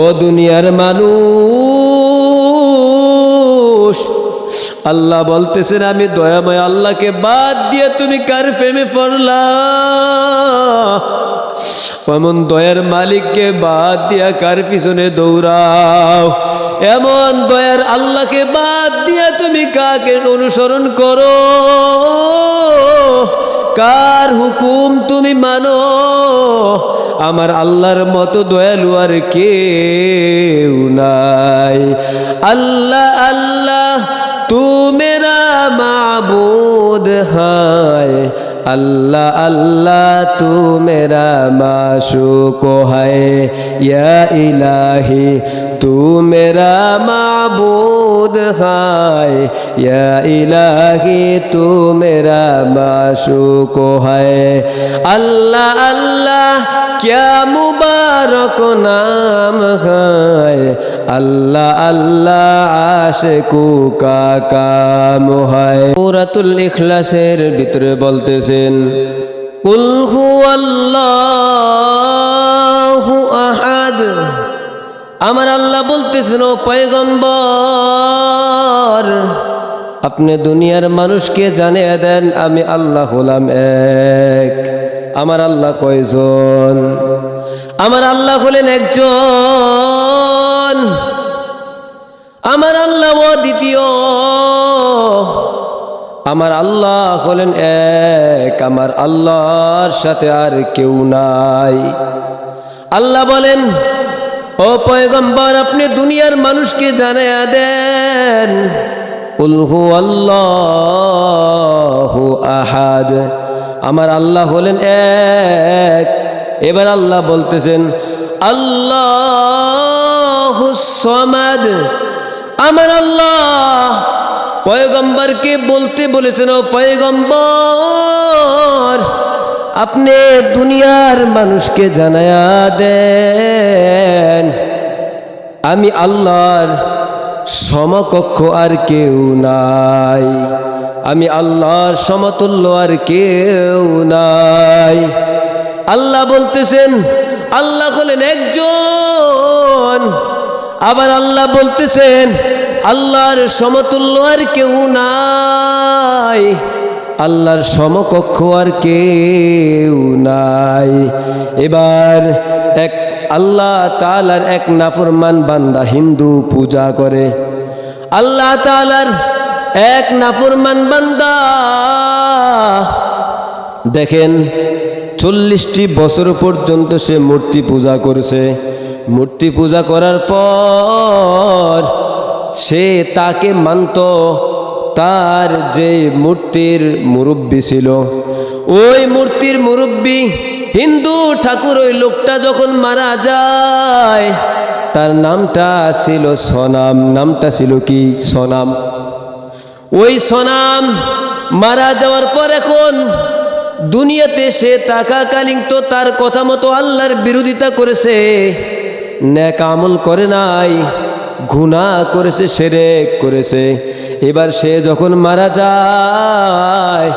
ও দুনিয়ার মানুষ, আল্লাহ বলতেছেন, আমি দয়াময় আল্লাহকে বাদ দিয়ে তুমি কার প্রেমে পড়লা? এমন দয়ার মালিককে বাদ দিয়া কার পিছনে দৌড়াও? এমন দয়ার আল্লাহকে বাদ দিয়া তুমি কাকে অনুসরণ করো? কার হুকুম তুমি মানো? আমার আল্লাহর মতো দয়ালু আর কেউ নাই। আল্লাহ আল্লাহ তুমেরা মাবুদ হায়। আল্লাহ আল্লাহ তু মেরা মাসুক হায়। ইয়া ইলাহি तू मेरा माबूद है या इलाही तू मेरा माशूक है अल्लाह अल्लाह क्या मुबारक नाम है अल्लाह अल्लाह आशिकू का काम है পুরাতুল ইখলাসের ভিতরে বলতেছেন কুল হুয়াল্লাহু আহাদ আমার আল্লাহ বলতেছেন, ও পয়গম্বর, আপনি দুনিয়ার মানুষকে জানিয়ে দেন, আমি আল্লাহ হলাম এক। আমার আল্লাহ কয়জন? আমার আল্লাহ হলেন একজন। আমার আল্লাহ ও দ্বিতীয় আমার আল্লাহ হলেন এক। আমার আল্লাহর সাথে আর কেউ নাই। আল্লাহ বলেন ও পয়গম্বর, আপনি দুনিয়ার মানুষকে জানাইয়া দেন। উলহু আল্লাহ আহাদ। আমার আল্লাহ হলেন এক। এবার আল্লাহ বলতেছেন আল্লাহ সমাদ। আমার আল্লাহ পয়গম্বরকে বলতে বলেছেন, ও পয়গম্বর আপনি দুনিয়ার মানুষকে জানায়া দেন। আমি আল্লাহর সমকক্ষ আর কেউ নাই। আমি আল্লাহর সমতুল্য আর কেউ নাই। আল্লাহ বলতেছেন, আল্লাহ হলেন একজন। আবার আল্লাহ বলতেছেন, আল্লাহর সমতুল্য আর কেউ নাই। আল্লাহর সমকক্ষ আর কেউ নাই। এবার এক আল্লাহ তালার এক নাফরমান বান্দা হিন্দু পূজা করে। আল্লাহ তালার এক নাফরমান বান্দা দেখেন, চল্লিশটি বছর পর্যন্ত সে মূর্তি পূজা করেছে। মূর্তি পূজা করার পর সে তাকে মানত তার যে মূর্তির মুরব্বী ছিল, ওই মূর্তির মুরব্বী হিন্দু ঠাকুর ওই লোকটা যখন মারা যায়, তার নামটা ছিল সনাম। নামটা ছিল কি? সনাম। ওই সনাম মারা যাওয়ার পর এখন দুনিয়াতে সে টাকাকালীন তো তার কথা মতো আল্লাহর বিরোধিতা করেছে, ন্যাক আমল করে নাই গুণা করেছে সেরে করেছে। এবার সে যখন মারা যায়,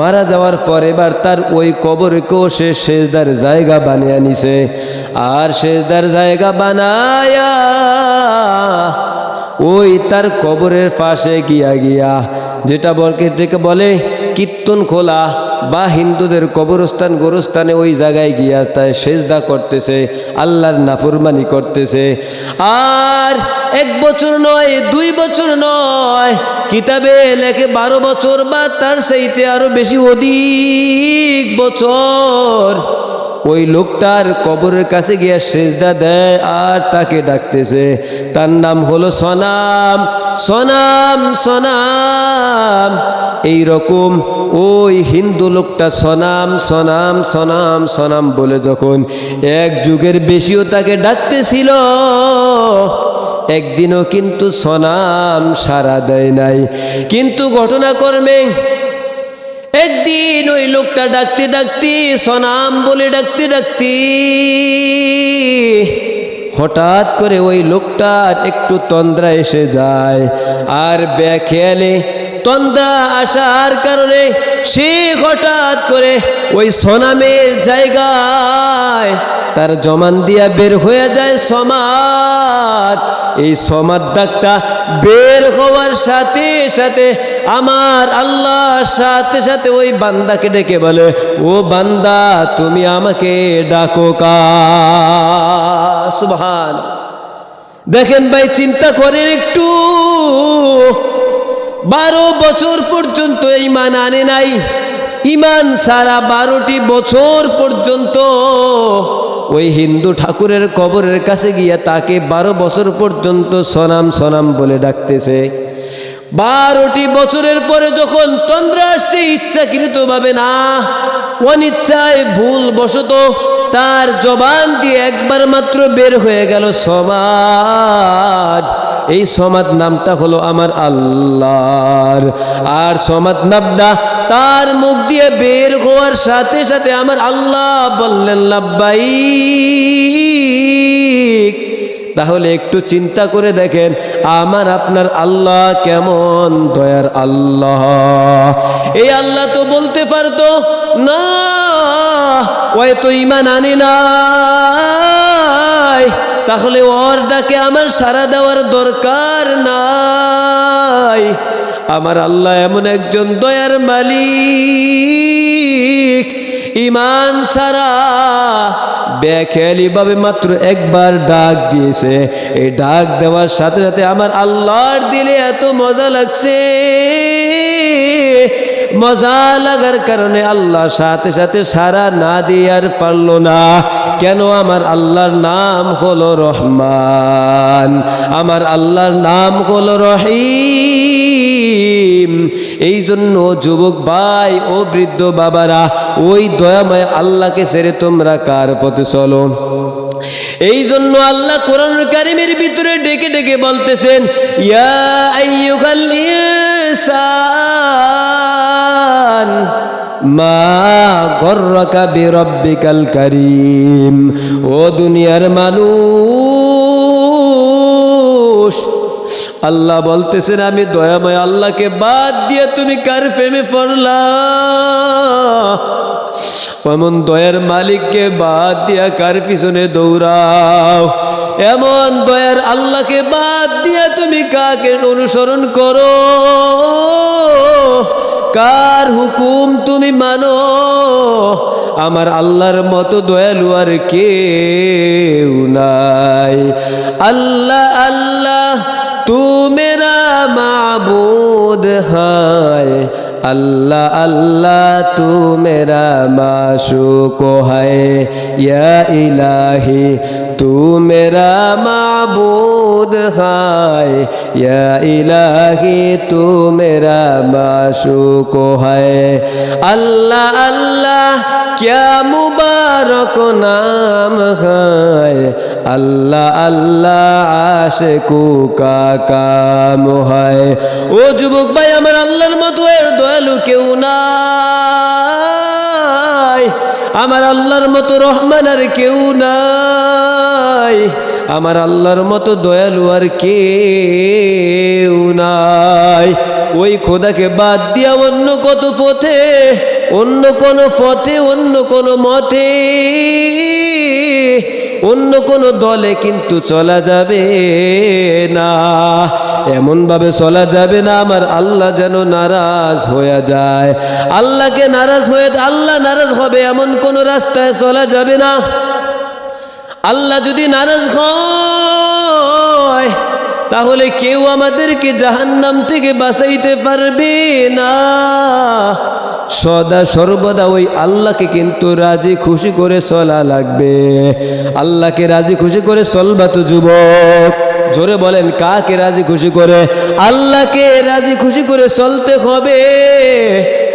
মারা যাওয়ার পর এবার তার ওই কবরকেও সে সেজদার জায়গা বানিয়ে নিছে। আর সেজদার জায়গা বানায়া ওই তার কবরের পাশে গিয়া গিয়া যেটা বরকে বলে কীর্তন খোলা বা হিন্দুদের কবরস্থান, গোরস্থানে ওই জায়গায় গিয়া তাই সেজদা করতেছে, আল্লাহর নাফরমানি করতেছে। আর এক বছর নয়, দুই বছর নয়, কিতাবে লেখে বারো বছর বা তার সেইতে আরও বেশি অধিক বছর। ওই লোকটার কবরের কাছে গিয়ে সেজদা দেয় আর তাকে ডাকতেছে। তার নাম হলো সনাম। সনাম সনাম। এই রকম ওই হিন্দু লোকটা সনাম সনাম সনাম সনাম বলে যখন এক যুগের বেশিও তাকে ডাকতেছিল, একদিনও কিন্তু সনাম সারা দেয় নাই। কিন্তু ঘটনাকর্মে একদিন ওই লোকটা ডাকতে ডাকতে সনাম বলে ডাকতে ডাকতে হঠাৎ করে ওই লোকটার একটু তন্দ্রা এসে যায় আর ব্যাখেয়ালে তন্দ্রা আসার কারণে সে হঠাৎ করে ওই সনামের জায়গায় তার জমান দিয়া বের হয়ে যায় সমাজ। এই সমাজ ডাকটা বের হওয়ার সাথে সাথে আমার আল্লাহর সাথে সাথে ওই বান্দাকে ডেকে বলে, ও বান্দা, তুমি আমাকে ডাকো কা। সুবহান। দেখেন ভাই, চিন্তা করেন একটু। বারো বছর পর্যন্ত ইমান আনে নাই। ইমান সারা বারোটি বছর পর্যন্ত ওই হিন্দু ঠাকুরের কবরের কাছে গিয়ে তাকে বারো বছর পর্যন্ত সনাম সনাম বলে ডাকতেছে। বারোটি বছরের পরে যখন তন্দ্রা আসছে ইচ্ছাকৃতভাবে না, অনিচ্ছায় ভুল বশত তার জবান দিয়ে একবার মাত্র বের হয়ে গেল সমাজ। এই সমাদ নামটা হলো আমার আল্লাহর। আর সমাদ নামটা তার মুখ দিয়ে বের হওয়ার সাথে সাথে আমার আল্লাহ বললেন লাব্বাই তাহলে একটু চিন্তা করে দেখেন, আমার আপনার আল্লাহ কেমন দয়ার আল্লাহ। এই আল্লাহ তো বলতে পারতো, না, ওই তো ইমান আনি নাই। তাহলে ওর ডাকে আমার সারা দেওয়ার দরকার নাই। আমার আল্লাহ এমন একজন দয়ার মালিক। ইমান সারা বেখেয়ালিভাবে মাত্র একবার ডাক দিয়েছে। এই ডাক দেওয়ার সাথে সাথে আমার আল্লাহর দিলে এত মজা লাগছে। মজা লাগার কারণে আল্লাহ সাথে সাথে সারা না দিয়ে আর পারল না। কেন আমার আল্লাহর নাম হলো রহমান? আমার আল্লাহর নাম হলো রহিম। এই জন্য যুবক ভাই ও বৃদ্ধ বাবারা, ওই দয়াময় আল্লাহকে ছেড়ে তোমরা কার পথে চলো? এই জন্য আল্লাহ কোরআন কারিমের ভিতরে ডেকে ডেকে বলতেছেন, ইয়া আইয়ুহাল ইনসান মা গর্রকা কারীম। ও দুনিয়ার মানুষ, আল্লাহ বলতেছেন, আমি দয়াময় আল্লাহকে বাদ দিয়ে তুমি কার প্রেমে পড়লা? এমন দয়ার মালিককে বাদ দিয়া কার পিছনে দৌড়াও? এমন দয়ার আল্লাহকে বাদ দিয়া তুমি কাকে অনুসরণ করো? কার হুকুম তুমি মানো? আমার আল্লাহর মতো দয়ালু আর কেউ নাই। আল্লাহ আল্লাহ তু মেরা মাবুদ হায়। अल्लाह अल्लाह तू मेरा माशूक है या इलाही तू मेरा माबूद है या इलाही तू मेरा माशूक है अल्लाह अल्लाह क्या मुबारक नाम है আল্লাহ আল্লাহ আসে কু কাম হয় ও যুবক ভাই, আমার আল্লাহর মতো এর দয়ালু কেউ নাই। আমার আল্লাহর মতো রহমান আর কেউ নাই। আমার আল্লাহর মতো দয়ালু আর কেউ নাই। ওই খোদাকে বাদ দিয়া অন্য কত পথে, অন্য কোনো পথে, অন্য কোনো মতে অন্য কোনো দলে কিন্তু চলা যাবে না। এমনভাবে চলা যাবে না, আমার আল্লাহ যেন নারাজ হয়ে যায়। আল্লাহকে নারাজ হয়ে, আল্লাহ নারাজ হবে এমন কোনো রাস্তায় চলা যাবে না। আল্লাহ যদি নারাজ হয় তাহলে কেউ আমাদেরকে জাহান্নাম থেকে বাঁচাইতে পারবে না। সদা সর্বদা ওই আল্লাহকে কিন্তু রাজি খুশি করে চলা লাগবে। আল্লাহকে রাজি খুশি করে চলবা তো যুবক। জোরে বলেন, কাকে রাজি খুশি করে? আল্লাহকে রাজি খুশি করে চলতে হবে।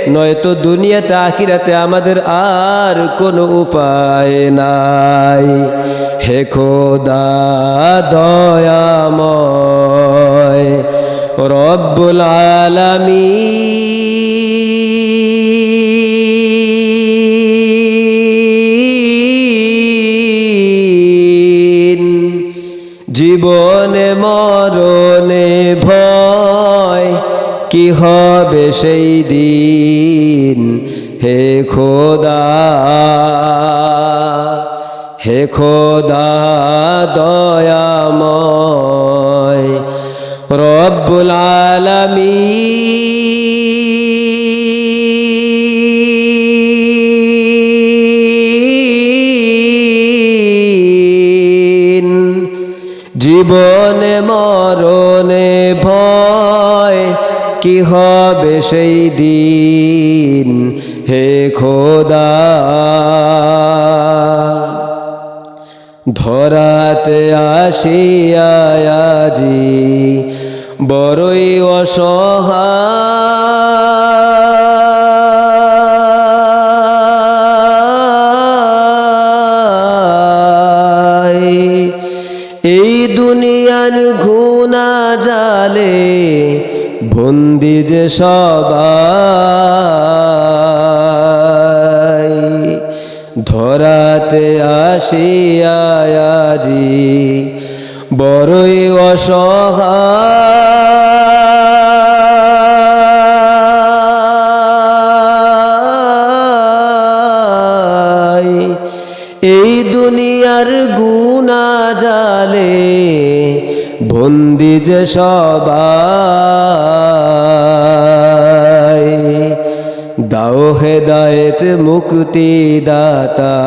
নয়তো দুনিয়াতে, আখিরাতে আমাদের আর কোনো উপায় নাই। হে খোদা দয়াময় রব্বুল আলামিন। জীবনে মরণে ভয় কি হবে সেই দিন? হে খোদা হে খোদা দয়াময় রব্বুল আলামিন। জীবনে মরণে ভয় কি হবে সেই দিন? হে খোদা ধরাতে আসিয়াজি বড়ই অসহায়। এই দুনিয়ার ঘুনা জালে বন্দি যে সবাই। ধরাতে আসিয়াজি বড়ই অসহায়। এই দুনিয়ার গুনা জালে বন্দি যে দাও হেদায়েত মুক্তি দাতা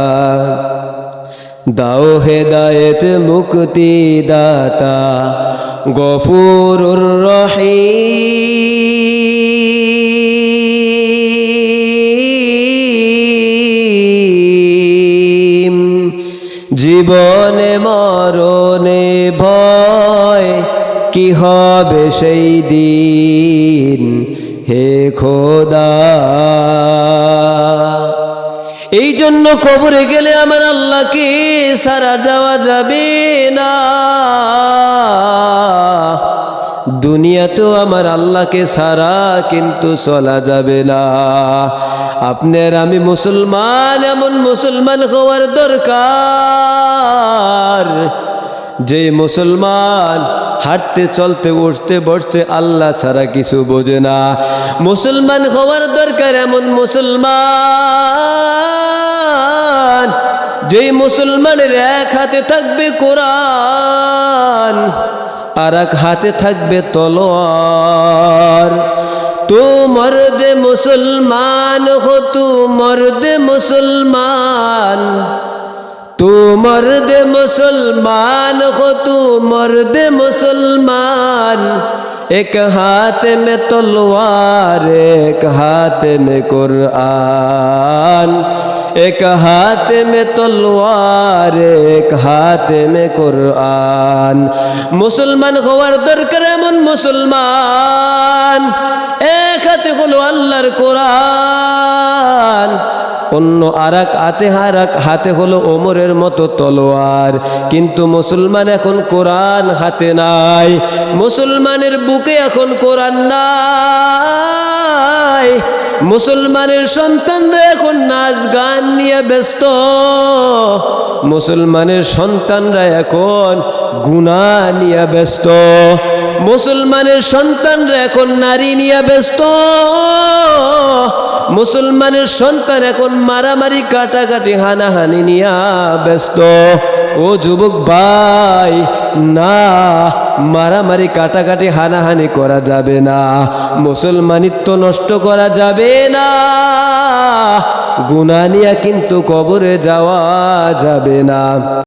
দাও হেদায়েত মুক্তি দাতা গফুরুর রহিম। জীবনে মরণে ভয়, কি হবে সেই দিন? হে খোদা। এই জন্য কবরে গেলে আমার আল্লাহকে সারা যাওয়া যাবে না। দুনিয়াতেও আমার আল্লাহকে সারা কিন্তু চলা যাবে না। আপনার আমি মুসলমান, এমন মুসলমান হওয়ার দরকার। যে মুসলমান হাঁটতে, চলতে, উঠতে, বসতে আল্লাহ ছাড়া কিছু বোঝে না। মুসলমান হওয়ার দরকার এমন মুসলমান যেই মুসলমানের এক হাতে থাকবে কোরআন, আর এক হাতে থাকবে তলোয়ার। তো মর্দে মুসলমান হো তু মর্দে মুসলমান। তু দে মুসলমান হো তু দে মুসলমান এক হাত মে তলোয়ার এক হাত মে কোরআন এক হাত মে তলোয়ার এক হাত মে কোরআন মুসলমান হওয়ার দরকার এমন মুসলমান এক হাতে হলো আল্লাহর কোরআন অন্য আর এক হাতে হারাক, হাতে হলো ওমরের মতো তলোয়ার। কিন্তু মুসলমান এখন কোরআন হাতে নাই। মুসলমানের বুকে এখন কোরআন নাই। মুসলমানের সন্তানরা এখন নাচ গান নিয়ে ব্যস্ত। মুসলমানের সন্তানরা এখন গুণা নিয়ে ব্যস্ত। মুসলমানের সন্তানরা এখন নারী নিয়ে ব্যস্ত। মুসলমানের সন্তান এখন মারামারি, কাটাকাটি, হানাহানি নিয়া ব্যস্ত। ও যুবক ভাই, না, মারামারি, কাটাকাটি, হানাহানি করা যাবে না। মুসলমানিত্ব নষ্ট করা যাবে না। গুনানিয়া কিন্তু কবরে যাওয়া যাবে না।